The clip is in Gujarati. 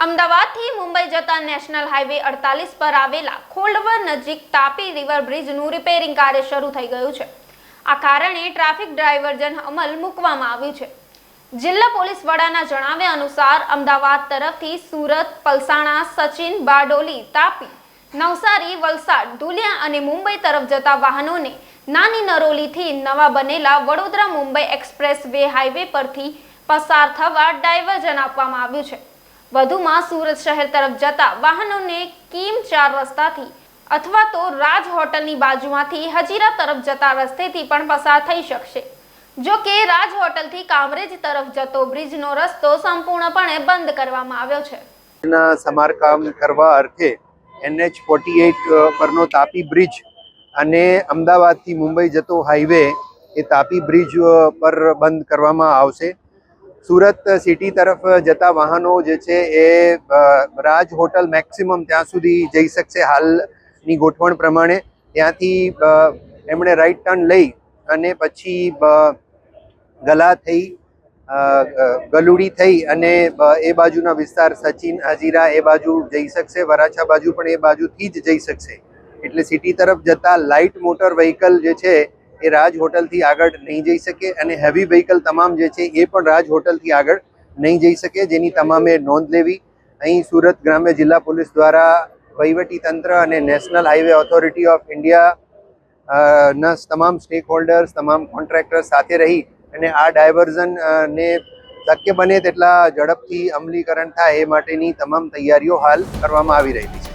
અમદાવાદથી મુંબઈ જતા નેશનલ હાઈવે અડતાલીસ પર આવેલા ખોલ્ડવર નજીક તાપી રિવર બ્રિજનું રિપેરિંગ કાર્ય શરૂ થઈ ગયું છે. આ કારણે ટ્રાફિક ડાયવર્ઝન અમલ મૂકવામાં આવ્યું છે. જિલ્લા પોલીસ વડાના જણાવ્યા અનુસાર અમદાવાદ તરફથી સુરત, પલસાણા, સચિન, બારડોલી, તાપી, નવસારી, વલસાડ, ધુલિયા અને મુંબઈ તરફ જતા વાહનોને નાની નરોલીથી નવા બનેલા Vadodara Mumbai expressway highway પરથી પસાર થવા ડાયવર્ઝન આપવામાં આવ્યું છે. વધુમાં સુરત શહેર તરફ જતા વાહનોને કિમ ચાર રસ્તાથી અથવા તો રાજ હોટલની બાજુમાંથી હજીરા તરફ જતા રસ્તેથી પણ પસાર થઈ શકશે. જો કે રાજ હોટલથી કામરેજ તરફ જતો બ્રિજનો રસ્તો સંપૂર્ણપણે બંધ કરવામાં આવ્યો છે. સમારકામ કરવા અર્થે એનએચ ફોર્ટી એઇટ પરનો તાપી બ્રિજ અને અમદાવાદથી મુંબઈ જતો હાઈવે એ તાપી બ્રિજ પર બંધ કરવામાં આવશે. સુરત સિટી તરફ જતા વાહનો જે છે એ રાજ હોટલ મેક્સિમમ ત્યાં સુધી જઈ શકશે હાલની ગોઠવણ પ્રમાણે. ત્યાંથી એમણે રાઈટ ટર્ન લઈ અને પછી ગલા થઈ ગલુડી થઈ અને એ બાજુના વિસ્તાર સચિન હાજીરા એ બાજુ જઈ શકશે, વરાછા બાજુ પણ એ બાજુથી જ જઈ શકશે. એટલે સિટી તરફ જતા લાઇટ મોટર વ્હીકલ જે છે એ રાજ હોટલથી આગળ નહીં જઈ શકે અને હેવી વ્હીકલ તમામ જે છે એ પણ રાજ હોટલથી આગળ નહીં જઈ શકે, જેની તમામે નોંધ લેવી. અહીં સુરત ગ્રામ્ય જિલ્લા પોલીસ દ્વારા વહીવટી તંત્ર અને national highway authority of India ના તમામ સ્ટેક હોલ્ડર્સ તમામ કોન્ટ્રાક્ટર્સ સાથે રહી અને આ ડાયવર્ઝન ને શક્ય બને તેટલા ઝડપથી અમલીકરણ થાય એ માટેની તમામ તૈયારીઓ હાલ કરવામાં આવી રહી છે.